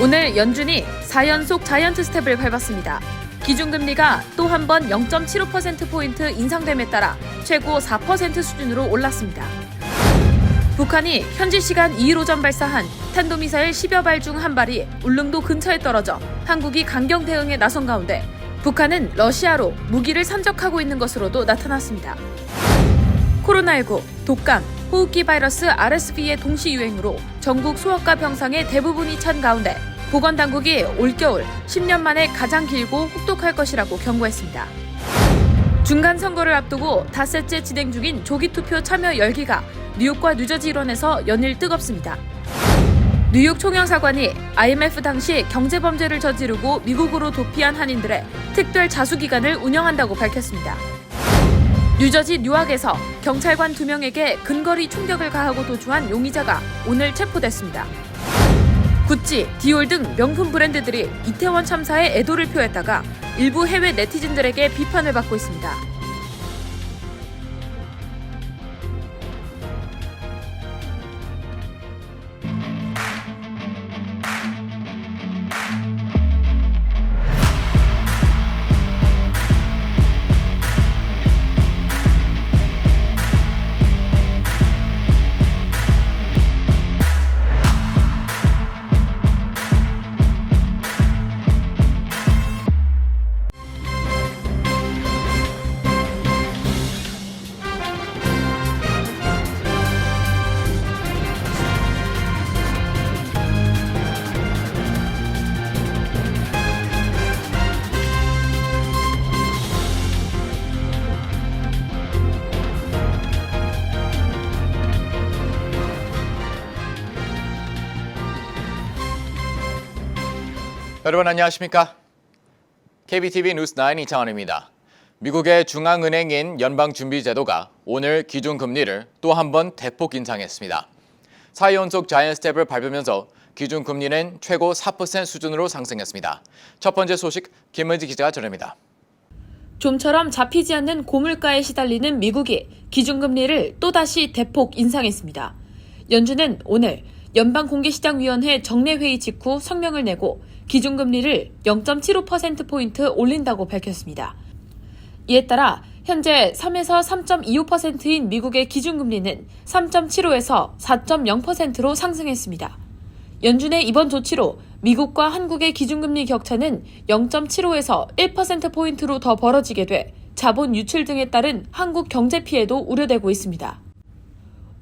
오늘 연준이 4연속 자이언트 스텝을 밟았습니다. 기준금리가 또 한 번 0.75%포인트 인상됨에 따라 최고 4% 수준으로 올랐습니다. 북한이 현지 시간 2일 오전 발사한 탄도미사일 10여 발 중 한 발이 울릉도 근처에 떨어져 한국이 강경 대응에 나선 가운데 북한은 러시아로 무기를 산적하고 있는 것으로도 나타났습니다. 코로나19, 독감, 호흡기 바이러스 RSV의 동시 유행으로 전국 수업과 병상의 대부분이 찬 가운데 보건당국이 올겨울 10년 만에 가장 길고 혹독할 것이라고 경고했습니다. 중간 선거를 앞두고 닷새째 진행 중인 조기 투표 참여 열기가 뉴욕과 뉴저지 일원에서 연일 뜨겁습니다. 뉴욕 총영사관이 IMF 당시 경제범죄를 저지르고 미국으로 도피한 한인들의 특별 자수기관을 운영한다고 밝혔습니다. 뉴저지 뉴악에서 경찰관 두 명에게 근거리 충격을 가하고 도주한 용의자가 오늘 체포됐습니다. 구찌, 디올 등 명품 브랜드들이 이태원 참사에 애도를 표했다가 일부 해외 네티즌들에게 비판을 받고 있습니다. 여러분 안녕하십니까? KBTV 뉴스 9 이창원입니다. 미국의 중앙은행인 연방준비제도가 오늘 기준금리를 또 한 번 대폭 인상했습니다. 4연속 자이언 스텝을 밟으면서 기준금리는 최고 4% 수준으로 상승했습니다. 첫 번째 소식 김은지 기자가 전합니다. 좀처럼 잡히지 않는 고물가에 시달리는 미국이 기준금리를 또다시 대폭 인상했습니다. 연준은 오늘 연방공개시장위원회 정례회의 직후 성명을 내고 기준금리를 0.75%포인트 올린다고 밝혔습니다. 이에 따라 현재 3에서 3.25%인 미국의 기준금리는 3.75에서 4.0%로 상승했습니다. 연준의 이번 조치로 미국과 한국의 기준금리 격차는 0.75에서 1%포인트로 더 벌어지게 돼 자본 유출 등에 따른 한국 경제 피해도 우려되고 있습니다.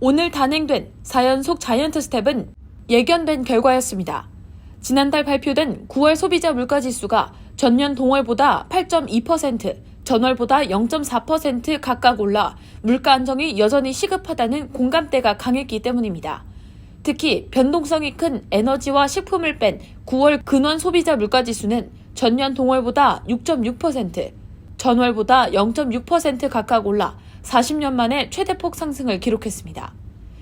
오늘 단행된 4연속 자이언트 스텝은 예견된 결과였습니다. 지난달 발표된 9월 소비자 물가지수가 전년 동월보다 8.2%, 전월보다 0.4% 각각 올라 물가 안정이 여전히 시급하다는 공감대가 강했기 때문입니다. 특히 변동성이 큰 에너지와 식품을 뺀 9월 근원 소비자 물가지수는 전년 동월보다 6.6%, 전월보다 0.6% 각각 올라 40년 만에 최대폭 상승을 기록했습니다.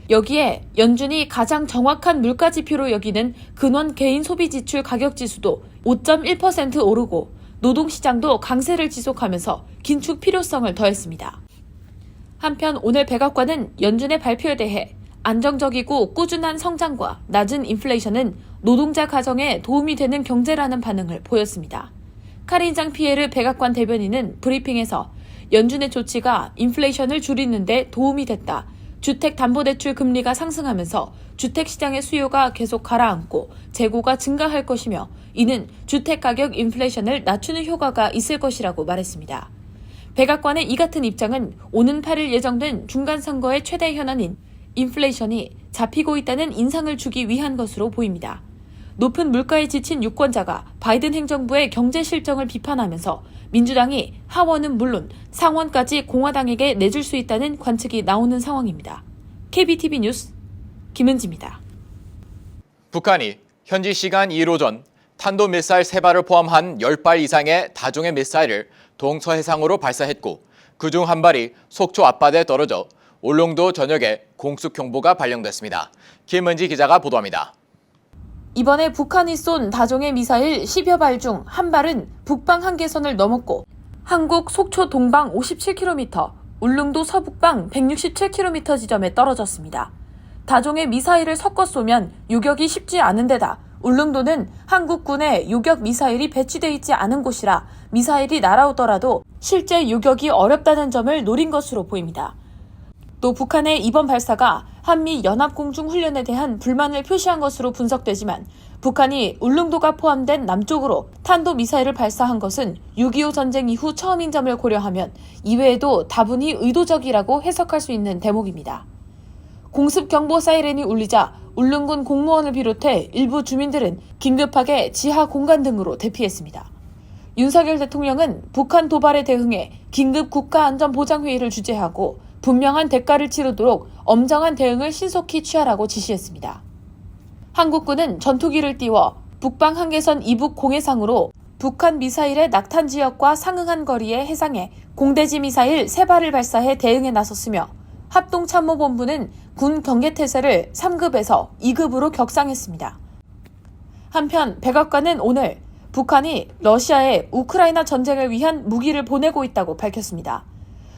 여기에 연준이 가장 정확한 물가 지표로 여기는 근원 개인 소비 지출 가격 지수도 5.1% 오르고 노동시장도 강세를 지속하면서 긴축 필요성을 더했습니다. 한편 오늘 백악관은 연준의 발표에 대해 안정적이고 꾸준한 성장과 낮은 인플레이션은 노동자 가정에 도움이 되는 경제라는 반응을 보였습니다. 카린장 피에르 백악관 대변인은 브리핑에서 연준의 조치가 인플레이션을 줄이는데 도움이 됐다. 주택담보대출 금리가 상승하면서 주택시장의 수요가 계속 가라앉고 재고가 증가할 것이며 이는 주택가격 인플레이션을 낮추는 효과가 있을 것이라고 말했습니다. 백악관의 이 같은 입장은 오는 8일 예정된 중간선거의 최대 현안인 인플레이션이 잡히고 있다는 인상을 주기 위한 것으로 보입니다. 높은 물가에 지친 유권자가 바이든 행정부의 경제 실정을 비판하면서 민주당이 하원은 물론 상원까지 공화당에게 내줄 수 있다는 관측이 나오는 상황입니다. KBTV 뉴스 김은지입니다. 북한이 현지 시간 2일 오전 탄도 미사일 3발을 포함한 10발 이상의 다종의 미사일을 동서 해상으로 발사했고 그중 한 발이 속초 앞바다에 떨어져 울릉도 전역에 공습 경보가 발령됐습니다. 김은지 기자가 보도합니다. 이번에 북한이 쏜 다종의 미사일 10여 발 중 한 발은 북방 한계선을 넘었고 한국 속초 동방 57km, 울릉도 서북방 167km 지점에 떨어졌습니다. 다종의 미사일을 섞어 쏘면 유격이 쉽지 않은 데다 울릉도는 한국군의 요격 미사일이 배치돼 있지 않은 곳이라 미사일이 날아오더라도 실제 요격이 어렵다는 점을 노린 것으로 보입니다. 또 북한의 이번 발사가 한미 연합공중훈련에 대한 불만을 표시한 것으로 분석되지만 북한이 울릉도가 포함된 남쪽으로 탄도미사일을 발사한 것은 6.25 전쟁 이후 처음인 점을 고려하면 이외에도 다분히 의도적이라고 해석할 수 있는 대목입니다. 공습 경보 사이렌이 울리자 울릉군 공무원을 비롯해 일부 주민들은 긴급하게 지하 공간 등으로 대피했습니다. 윤석열 대통령은 북한 도발에 대응해 긴급 국가안전보장회의를 주재하고 분명한 대가를 치르도록 엄정한 대응을 신속히 취하라고 지시했습니다. 한국군은 전투기를 띄워 북방 한계선 이북 공해상으로 북한 미사일의 낙탄 지역과 상응한 거리에 해상해 공대지 미사일 3발을 발사해 대응에 나섰으며 합동참모본부는 군 경계태세를 3급에서 2급으로 격상했습니다. 한편 백악관은 오늘 북한이 러시아에 우크라이나 전쟁을 위한 무기를 보내고 있다고 밝혔습니다.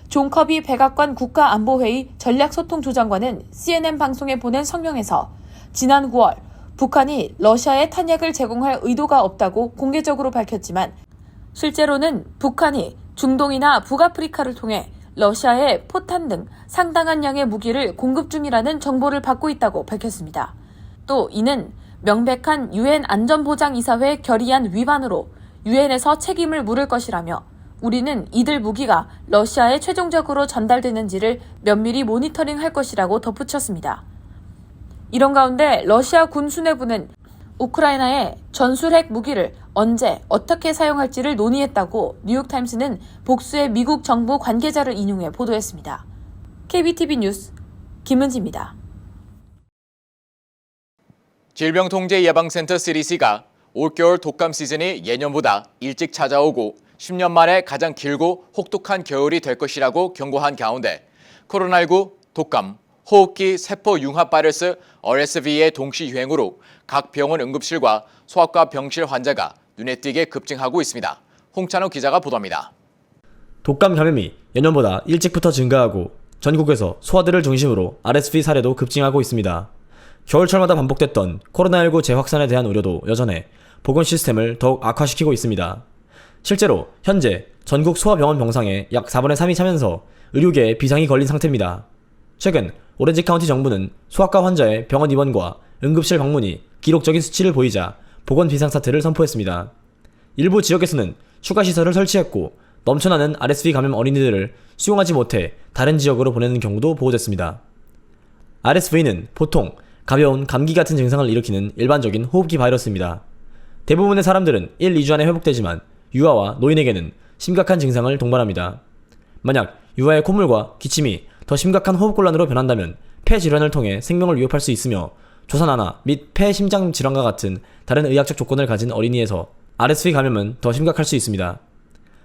존 커비 백악관 국가안보회의 전략소통조장관은 CNN 방송에 보낸 성명에서 지난 9월 북한이 러시아에 탄약을 제공할 의도가 없다고 공개적으로 밝혔지만 실제로는 북한이 중동이나 북아프리카를 통해 러시아에 포탄 등 상당한 양의 무기를 공급 중이라는 정보를 받고 있다고 밝혔습니다. 또 이는 명백한 유엔 안전보장이사회 결의안 위반으로 유엔에서 책임을 물을 것이라며 우리는 이들 무기가 러시아에 최종적으로 전달되는지를 면밀히 모니터링 할 것이라고 덧붙였습니다. 이런 가운데 러시아 군 수뇌부는 우크라이나에 전술핵 무기를 언제 어떻게 사용할지를 논의했다고 뉴욕타임스는 복수의 미국 정부 관계자를 인용해 보도했습니다. KBTV 뉴스 김은지입니다. 질병통제예방센터 CDC가 올겨울 독감 시즌이 예년보다 일찍 찾아오고 10년 만에 가장 길고 혹독한 겨울이 될 것이라고 경고한 가운데 코로나19, 독감, 호흡기 세포 융합 바이러스 RSV의 동시 유행으로 각 병원 응급실과 소아과 병실 환자가 눈에 띄게 급증하고 있습니다. 홍찬호 기자가 보도합니다. 독감 감염이 예년보다 일찍부터 증가하고 전국에서 소아들을 중심으로 RSV 사례도 급증하고 있습니다. 겨울철마다 반복됐던 코로나19 재확산에 대한 우려도 여전해 보건 시스템을 더욱 악화시키고 있습니다. 실제로 현재 전국 소아병원 병상의 약 4분의 3이 차면서 의료계에 비상이 걸린 상태입니다. 최근 오렌지 카운티 정부는 소아과 환자의 병원 입원과 응급실 방문이 기록적인 수치를 보이자 보건 비상 사태를 선포했습니다. 일부 지역에서는 추가 시설을 설치했고 넘쳐나는 RSV 감염 어린이들을 수용하지 못해 다른 지역으로 보내는 경우도 보고됐습니다. RSV는 보통 가벼운 감기 같은 증상을 일으키는 일반적인 호흡기 바이러스입니다. 대부분의 사람들은 1, 2주 안에 회복되지만 유아와 노인에게는 심각한 증상을 동반합니다. 만약 유아의 콧물과 기침이 더 심각한 호흡곤란으로 변한다면 폐 질환을 통해 생명을 위협할 수 있으며 조산화나 및 폐 심장 질환과 같은 다른 의학적 조건을 가진 어린이에서 RSV 감염은 더 심각할 수 있습니다.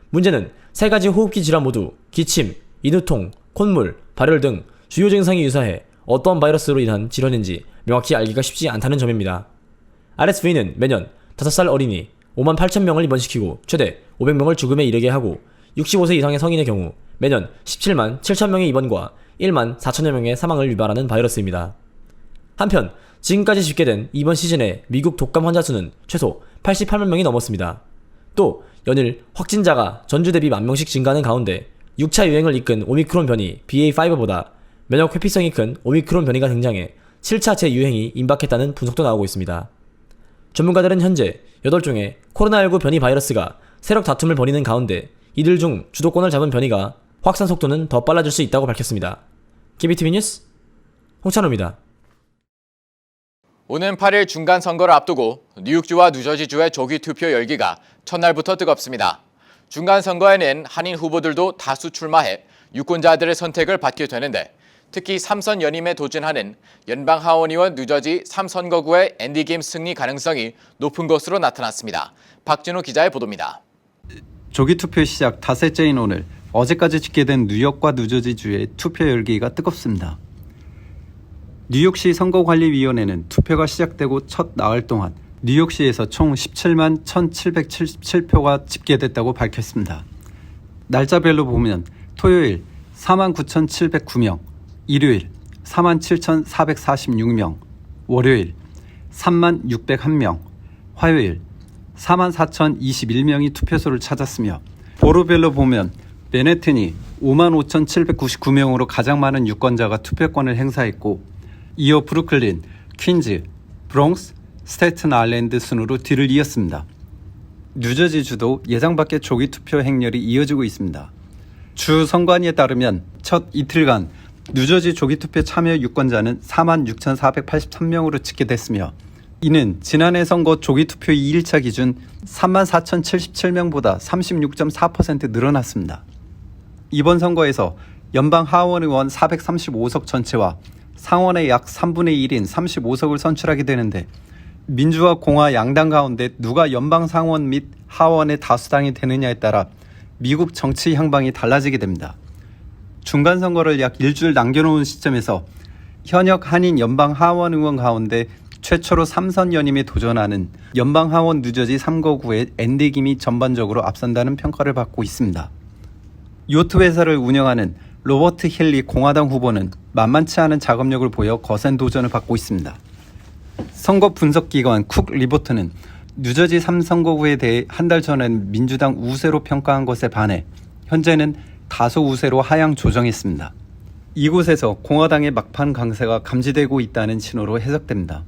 문제는 세 가지 호흡기 질환 모두 기침, 인후통, 콧물, 발열 등 주요 증상이 유사해 어떤 바이러스로 인한 질환인지 명확히 알기가 쉽지 않다는 점입니다. RSV는 매년 5살 어린이 5만 8천 명을 입원시키고 최대 500명을 죽음에 이르게 하고 65세 이상의 성인의 경우 매년 17만 7천 명의 입원과 1만 4천여 명의 사망을 유발하는 바이러스입니다. 한편 지금까지 집계된 이번 시즌의 미국 독감 환자 수는 최소 88만 명이 넘었습니다. 또 연일 확진자가 전주 대비 만 명씩 증가하는 가운데 6차 유행을 이끈 오미크론 변이 BA5보다 면역 회피성이 큰 오미크론 변이가 등장해 7차 재유행이 임박했다는 분석도 나오고 있습니다. 전문가들은 현재 8종의 코로나19 변이 바이러스가 세력 다툼을 벌이는 가운데 이들 중 주도권을 잡은 변이가 확산 속도는 더 빨라질 수 있다고 밝혔습니다. KBTV 뉴스 홍찬호입니다. 오는 8일 중간 선거를 앞두고 뉴욕주와 뉴저지주의 조기 투표 열기가 첫날부터 뜨겁습니다. 중간 선거에는 한인 후보들도 다수 출마해 유권자들의 선택을 받게 되는데 특히 3선 연임에 도전하는 연방 하원의원 뉴저지 3선거구의 앤디 김 승리 가능성이 높은 것으로 나타났습니다. 박진호 기자의 보도입니다. 조기 투표 시작 닷새째인 오늘 어제까지 집계된 뉴욕과 뉴저지주의 투표 열기가 뜨겁습니다. 뉴욕시 선거관리위원회는 투표가 시작되고 첫 나흘 동안 뉴욕시에서 총 17만 1,777표가 집계됐다고 밝혔습니다. 날짜별로 보면 토요일 4만 9,709명, 일요일 4만 7,446명, 월요일 3만 601명, 화요일 44,021명이 투표소를 찾았으며 보로별로 보면 맨해튼이 55,799명으로 가장 많은 유권자가 투표권을 행사했고 이어 브루클린, 퀸즈, 브롱스, 스테튼 아일랜드 순으로 뒤를 이었습니다. 뉴저지 주도 예상 밖의 조기 투표 행렬이 이어지고 있습니다. 주 선관위에 따르면 첫 이틀간 뉴저지 조기 투표 참여 유권자는 46,483명으로 집계됐으며 이는 지난해 선거 조기 투표 2일차 기준 34,077명보다 36.4% 늘어났습니다. 이번 선거에서 연방 하원 의원 435석 전체와 상원의 약 3분의 1인 35석을 선출하게 되는데 민주와 공화 양당 가운데 누가 연방 상원 및 하원의 다수당이 되느냐에 따라 미국 정치 향방이 달라지게 됩니다. 중간 선거를 약 일주일 남겨놓은 시점에서 현역 한인 연방 하원 의원 가운데 최초로 3선 연임에 도전하는 연방 하원 뉴저지 3거구의 앤디 김이 전반적으로 앞선다는 평가를 받고 있습니다. 요트 회사를 운영하는 로버트 힐리 공화당 후보는 만만치 않은 작업력을 보여 거센 도전을 받고 있습니다. 선거 분석 기관 쿡 리포트는 뉴저지 3선거구에 대해 한 달 전엔 민주당 우세로 평가한 것에 반해 현재는 다소 우세로 하향 조정했습니다. 이곳에서 공화당의 막판 강세가 감지되고 있다는 신호로 해석됩니다.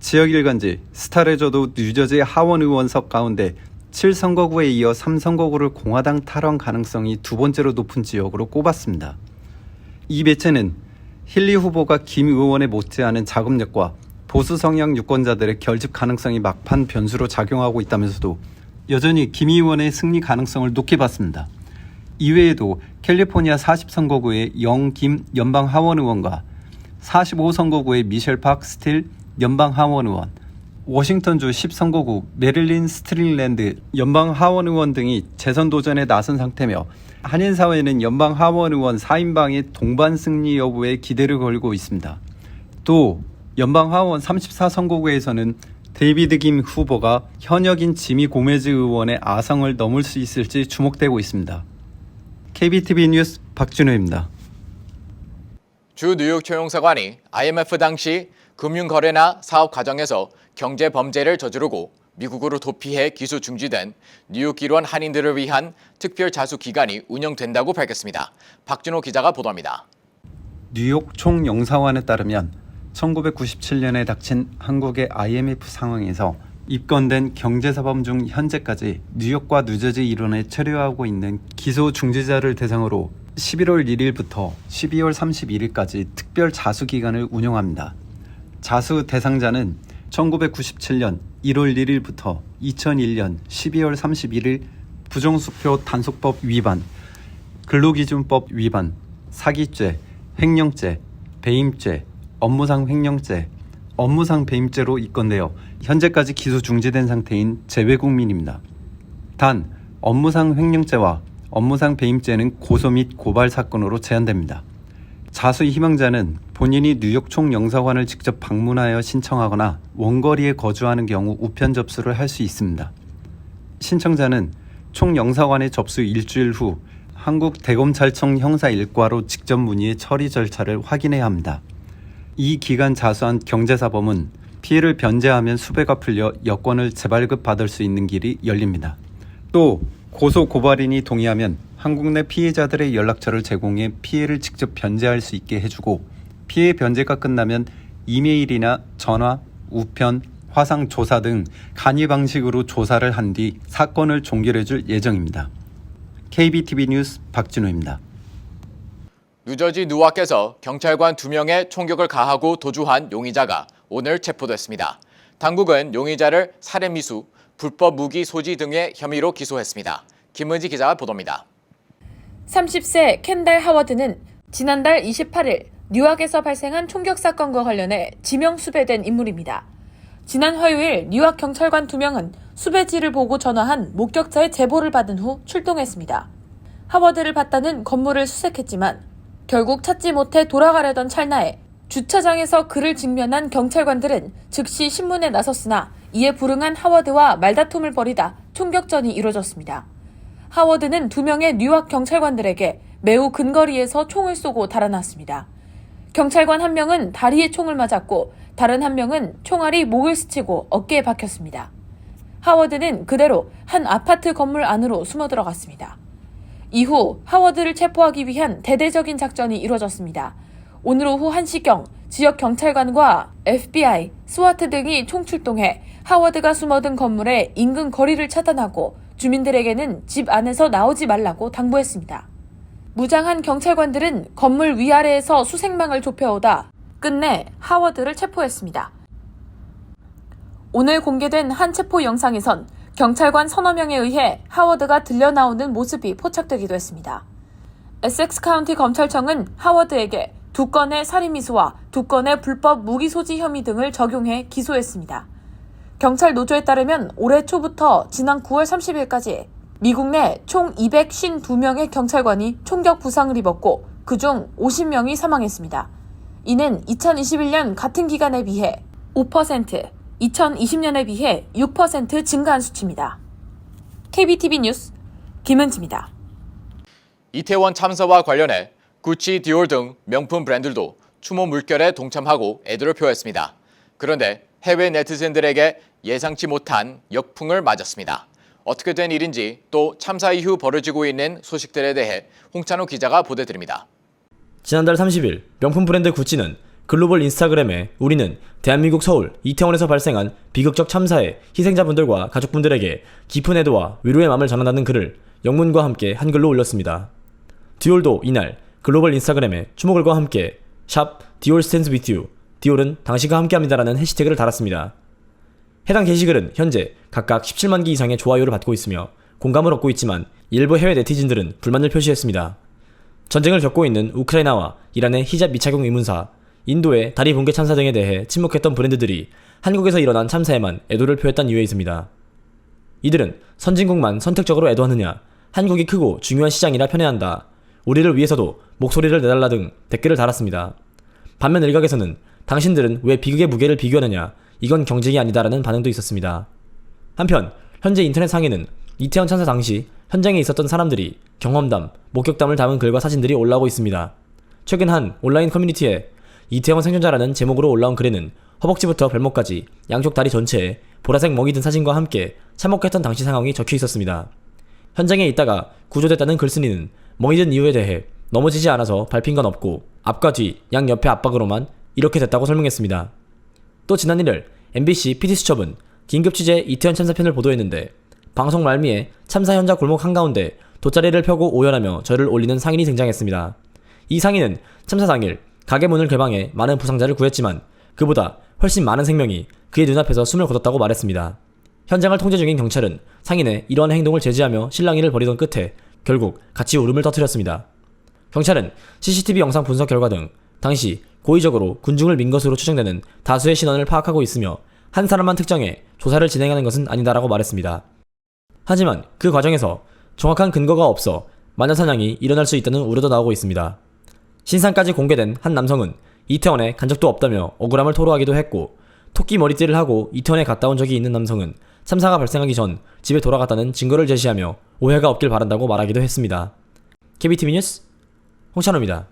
지역 일간지 스타레저도 뉴저지 하원 의원석 가운데 7선거구에 이어 3선거구를 공화당 탈환 가능성이 두 번째로 높은 지역으로 꼽았습니다. 이 매체는 힐리 후보가 김 의원에 못지않은 자금력과 보수 성향 유권자들의 결집 가능성이 막판 변수로 작용하고 있다면서도 여전히 김 의원의 승리 가능성을 높게 봤습니다. 이외에도 캘리포니아 40선거구의 영김 연방 하원 의원과 45선거구의 미셸 팍 스틸 연방 하원 의원, 워싱턴주 10선거구 메릴린 스트링랜드 연방 하원 의원 등이 재선 도전에 나선 상태며 한인 사회는 연방 하원 의원 4인방의 동반 승리 여부에 기대를 걸고 있습니다. 또 연방 하원 34선거구에서는 데이비드 김 후보가 현역인 지미 고메즈 의원의 아성을 넘을 수 있을지 주목되고 있습니다. KBTV 뉴스 박준호입니다. 주 뉴욕 초용사관이 IMF 당시 금융거래나 사업 과정에서 경제 범죄를 저지르고 미국으로 도피해 기소 중지된 뉴욕 기론 한인들을 위한 특별 자수 기관이 운영된다고 밝혔습니다. 박준호 기자가 보도합니다. 뉴욕 총영사관에 따르면 1997년에 닥친 한국의 IMF 상황에서 입건된 경제사범 중 현재까지 뉴욕과 뉴저지 일원에 체류하고 있는 기소 중지자를 대상으로 11월 1일부터 12월 31일까지 특별 자수 기간을 운영합니다. 자수 대상자는 1997년 1월 1일부터 2001년 12월 31일 부정수표 단속법 위반, 근로기준법 위반, 사기죄, 횡령죄, 배임죄, 업무상 횡령죄, 업무상 배임죄로 입건되어 현재까지 기소 중지된 상태인 재외국민입니다. 단 업무상 횡령죄와 업무상 배임죄는 고소 및 고발 사건으로 제한됩니다. 자수의 희망자는 본인이 뉴욕 총영사관을 직접 방문하여 신청하거나 원거리에 거주하는 경우 우편 접수를 할 수 있습니다. 신청자는 총영사관에 접수 일주일 후 한국 대검찰청 형사 일과로 직접 문의해 처리 절차를 확인해야 합니다. 이 기간 자수한 경제사범은 피해를 변제하면 수배가 풀려 여권을 재발급 받을 수 있는 길이 열립니다. 또 고소 고발인이 동의하면 한국 내 피해자들의 연락처를 제공해 피해를 직접 변제할 수 있게 해주고 피해 변제가 끝나면 이메일이나 전화, 우편, 화상 조사 등 간이 방식으로 조사를 한 뒤 사건을 종결해줄 예정입니다. KBTV 뉴스 박진호입니다. 뉴저지 누아크에서 경찰관 2명의 총격을 가하고 도주한 용의자가 오늘 체포됐습니다. 당국은 용의자를 살해미수, 불법 무기 소지 등의 혐의로 기소했습니다. 김은지 기자가 보도입니다. 30세 켄달 하워드는 지난달 28일 뉴욕에서 발생한 총격 사건과 관련해 지명 수배된 인물입니다. 지난 화요일 뉴욕 경찰관 2명은 수배지를 보고 전화한 목격자의 제보를 받은 후 출동했습니다. 하워드를 봤다는 건물을 수색했지만 결국 찾지 못해 돌아가려던 찰나에 주차장에서 그를 직면한 경찰관들은 즉시 신문에 나섰으나 이에 불응한 하워드와 말다툼을 벌이다 총격전이 이뤄졌습니다. 하워드는 두 명의 뉴욕 경찰관들에게 매우 근거리에서 총을 쏘고 달아났습니다. 경찰관 한 명은 다리에 총을 맞았고 다른 한 명은 총알이 목을 스치고 어깨에 박혔습니다. 하워드는 그대로 한 아파트 건물 안으로 숨어 들어갔습니다. 이후 하워드를 체포하기 위한 대대적인 작전이 이루어졌습니다. 오늘 오후 1시경 지역 경찰관과 FBI, 스와트 등이 총출동해 하워드가 숨어든 건물의 인근 거리를 차단하고 주민들에게는 집 안에서 나오지 말라고 당부했습니다. 무장한 경찰관들은 건물 위아래에서 수색망을 좁혀오다 끝내 하워드를 체포했습니다. 오늘 공개된 한 체포 영상에선 경찰관 서너 명에 의해 하워드가 들려 나오는 모습이 포착되기도 했습니다. 에섹스 카운티 검찰청은 하워드에게 두 건의 살인미수와 두 건의 불법 무기 소지 혐의 등을 적용해 기소했습니다. 경찰 노조에 따르면 올해 초부터 지난 9월 30일까지 미국 내 총 252명의 경찰관이 총격 부상을 입었고 그중 50명이 사망했습니다. 이는 2021년 같은 기간에 비해 5%, 2020년에 비해 6% 증가한 수치입니다. KBTV 뉴스 김은지입니다. 이태원 참사와 관련해 구찌, 디올 등 명품 브랜드들도 추모 물결에 동참하고 애도를 표했습니다. 그런데 해외 네티즌들에게 예상치 못한 역풍을 맞았습니다. 어떻게 된 일인지 또 참사 이후 벌어지고 있는 소식들에 대해 홍찬호 기자가 보도드립니다. 지난달 30일 명품 브랜드 구찌는 글로벌 인스타그램에 우리는 대한민국 서울 이태원에서 발생한 비극적 참사의 희생자분들과 가족분들에게 깊은 애도와 위로의 마음을 전한다는 글을 영문과 함께 한글로 올렸습니다. 디올도 이날 글로벌 인스타그램에 추모글과 함께 샵 디올 스탠드 위트 유 디올은 당신과 함께합니다라는 해시태그를 달았습니다. 해당 게시글은 현재 각각 17만 개 이상의 좋아요를 받고 있으며 공감을 얻고 있지만 일부 해외 네티즌들은 불만을 표시했습니다. 전쟁을 겪고 있는 우크라이나와 이란의 히잡 미착용 의문사, 인도의 다리 붕괴 참사 등에 대해 침묵했던 브랜드들이 한국에서 일어난 참사에만 애도를 표했던 이유에 있습니다. 이들은 선진국만 선택적으로 애도하느냐, 한국이 크고 중요한 시장이라 편애한다, 우리를 위해서도 목소리를 내달라 등 댓글을 달았습니다. 반면 일각에서는 당신들은 왜 비극의 무게를 비교하느냐, 이건 경쟁이 아니다라는 반응도 있었습니다. 한편 현재 인터넷 상에는 이태원 참사 당시 현장에 있었던 사람들이 경험담, 목격담을 담은 글과 사진들이 올라오고 있습니다. 최근 한 온라인 커뮤니티에 이태원 생존자라는 제목으로 올라온 글에는 허벅지부터 발목까지 양쪽 다리 전체에 보라색 멍이 든 사진과 함께 참혹했던 당시 상황이 적혀 있었습니다. 현장에 있다가 구조됐다는 글쓴이는 멍이 든 이유에 대해 넘어지지 않아서 밟힌 건 없고 앞과 뒤, 양 옆의 압박으로만 이렇게 됐다고 설명했습니다. 또 지난 1일 MBC PD수첩은 긴급 취재 이태원 참사편을 보도했는데 방송 말미에 참사 현장 골목 한가운데 돗자리를 펴고 오열하며 절을 올리는 상인이 등장했습니다. 이 상인은 참사 당일 가게 문을 개방해 많은 부상자를 구했지만 그보다 훨씬 많은 생명이 그의 눈앞에서 숨을 거뒀다고 말했습니다. 현장을 통제 중인 경찰은 상인의 이러한 행동을 제지하며 실랑이를 벌이던 끝에 결국 같이 울음을 터뜨렸습니다. 경찰은 CCTV 영상 분석 결과 등 당시 고의적으로 군중을 민 것으로 추정되는 다수의 신원을 파악하고 있으며 한 사람만 특정해 조사를 진행하는 것은 아니다라고 말했습니다. 하지만 그 과정에서 정확한 근거가 없어 마녀사냥이 일어날 수 있다는 우려도 나오고 있습니다. 신상까지 공개된 한 남성은 이태원에 간 적도 없다며 억울함을 토로하기도 했고 토끼 머리띠를 하고 이태원에 갔다 온 적이 있는 남성은 참사가 발생하기 전 집에 돌아갔다는 증거를 제시하며 오해가 없길 바란다고 말하기도 했습니다. KBTV 뉴스 홍찬호입니다.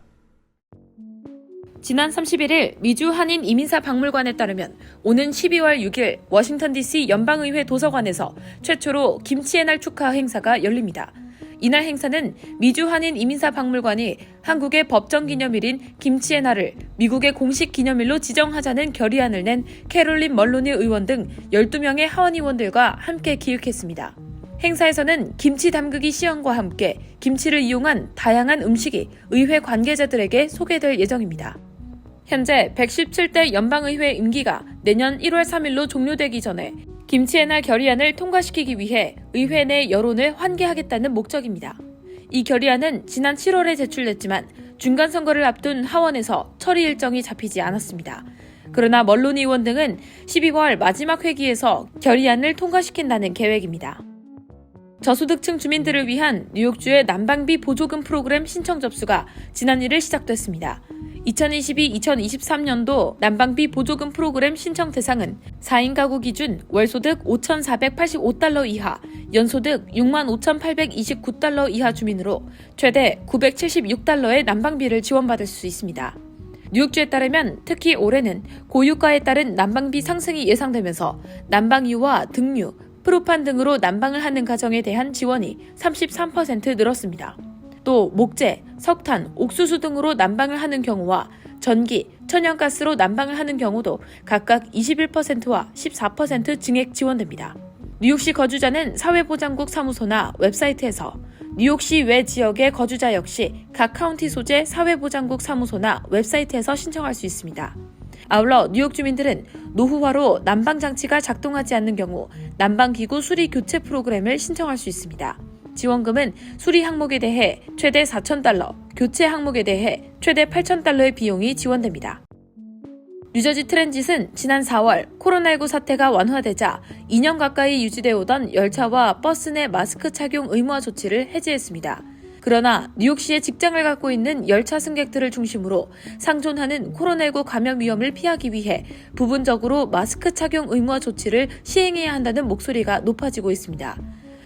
지난 31일 미주 한인 이민사 박물관에 따르면 오는 12월 6일 워싱턴 DC 연방의회 도서관에서 최초로 김치의 날 축하 행사가 열립니다. 이날 행사는 미주 한인 이민사 박물관이 한국의 법정 기념일인 김치의 날을 미국의 공식 기념일로 지정하자는 결의안을 낸 캐롤린 멀로니 의원 등 12명의 하원 의원들과 함께 기획했습니다. 행사에서는 김치 담그기 시연과 함께 김치를 이용한 다양한 음식이 의회 관계자들에게 소개될 예정입니다. 현재 117대 연방의회 임기가 내년 1월 3일로 종료되기 전에 김치의 날 결의안을 통과시키기 위해 의회 내 여론을 환기하겠다는 목적입니다. 이 결의안은 지난 7월에 제출됐지만 중간 선거를 앞둔 하원에서 처리 일정이 잡히지 않았습니다. 그러나 멀론 의원 등은 12월 마지막 회기에서 결의안을 통과시킨다는 계획입니다. 저소득층 주민들을 위한 뉴욕주의 난방비 보조금 프로그램 신청 접수가 지난 1일 시작됐습니다. 2022-2023년도 난방비 보조금 프로그램 신청 대상은 4인 가구 기준 월소득 5,485달러 이하, 연소득 65,829달러 이하 주민으로 최대 976달러의 난방비를 지원받을 수 있습니다. 뉴욕주에 따르면 특히 올해는 고유가에 따른 난방비 상승이 예상되면서 난방유와 등유, 프로판 등으로 난방을 하는 가정에 대한 지원이 33% 늘었습니다. 또 목재, 석탄, 옥수수 등으로 난방을 하는 경우와 전기, 천연가스로 난방을 하는 경우도 각각 21%와 14% 증액 지원됩니다. 뉴욕시 거주자는 사회보장국 사무소나 웹사이트에서 뉴욕시 외 지역의 거주자 역시 각 카운티 소재 사회보장국 사무소나 웹사이트에서 신청할 수 있습니다. 아울러 뉴욕 주민들은 노후화로 난방 장치가 작동하지 않는 경우 난방 기구 수리 교체 프로그램을 신청할 수 있습니다. 지원금은 수리 항목에 대해 최대 4,000달러, 교체 항목에 대해 최대 8,000달러의 비용이 지원됩니다. 뉴저지 트랜짓은 지난 4월 코로나19 사태가 완화되자 2년 가까이 유지되어 오던 열차와 버스 내 마스크 착용 의무화 조치를 해제했습니다. 그러나 뉴욕시에 직장을 갖고 있는 열차 승객들을 중심으로 상존하는 코로나19 감염 위험을 피하기 위해 부분적으로 마스크 착용 의무화 조치를 시행해야 한다는 목소리가 높아지고 있습니다.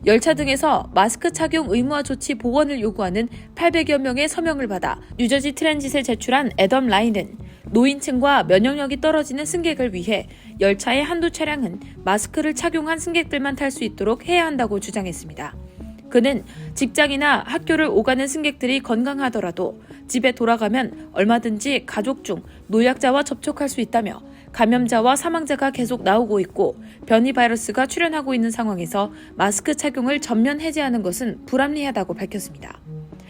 열차 등에서 마스크 착용 의무화 조치 복원을 요구하는 800여 명의 서명을 받아 뉴저지 트랜짓에 제출한 애덤 라인은 노인층과 면역력이 떨어지는 승객을 위해 열차의 한두 차량은 마스크를 착용한 승객들만 탈 수 있도록 해야 한다고 주장했습니다. 그는 직장이나 학교를 오가는 승객들이 건강하더라도 집에 돌아가면 얼마든지 가족 중 노약자와 접촉할 수 있다며 감염자와 사망자가 계속 나오고 있고 변이 바이러스가 출현하고 있는 상황에서 마스크 착용을 전면 해제하는 것은 불합리하다고 밝혔습니다.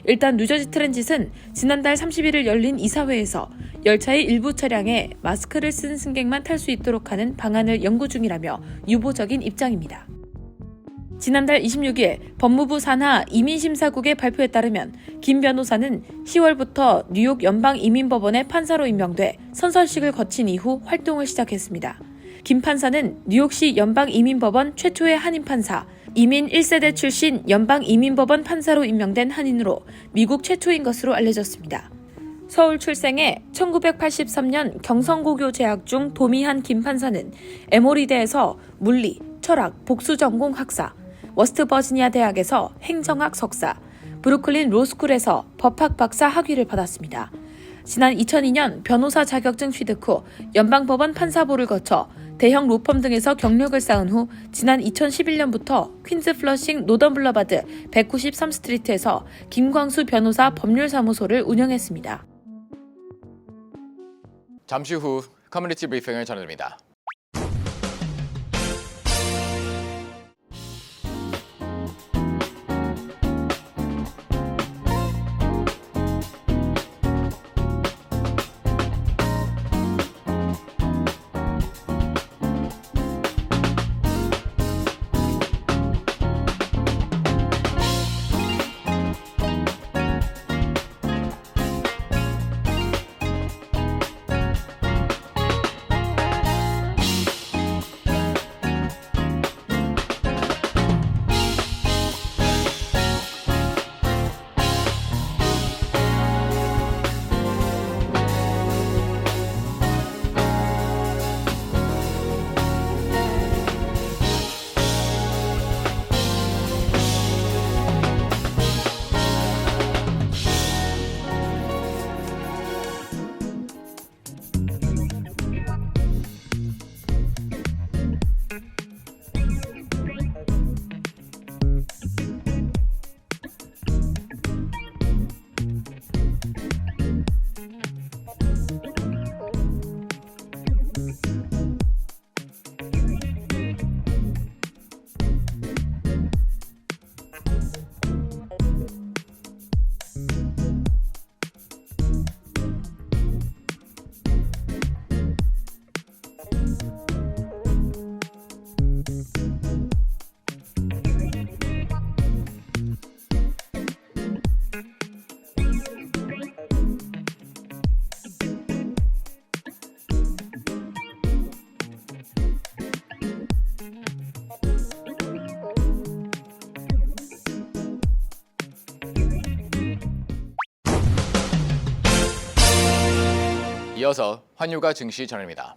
일단 뉴저지 트랜짓은 지난달 31일 열린 이사회에서 열차의 일부 차량에 마스크를 쓴 승객만 탈 수 있도록 하는 방안을 연구 중이라며 유보적인 입장입니다. 지난달 26일 법무부 산하 이민심사국의 발표에 따르면 김 변호사는 10월부터 뉴욕 연방이민법원의 판사로 임명돼 선설식을 거친 이후 활동을 시작했습니다. 김 판사는 뉴욕시 연방이민법원 최초의 한인 판사, 이민 1세대 출신 연방이민법원 판사로 임명된 한인으로 미국 최초인 것으로 알려졌습니다. 서울 출생해 1983년 경성고교 재학 중 도미한 김 판사는 에모리대에서 물리, 철학, 복수 전공 학사, 워스트 버지니아 대학에서 행정학 석사, 브루클린 로스쿨에서 법학 박사 학위를 받았습니다. 지난 2002년 변호사 자격증 취득 후 연방법원 판사보를 거쳐 대형 로펌 등에서 경력을 쌓은 후 지난 2011년부터 퀸즈 플러싱 노던 블러바드 193스트리트에서 김광수 변호사 법률사무소를 운영했습니다. 잠시 후 커뮤니티 브리핑을 전해드립니다. 이어서 환율과 증시 전해드립니다.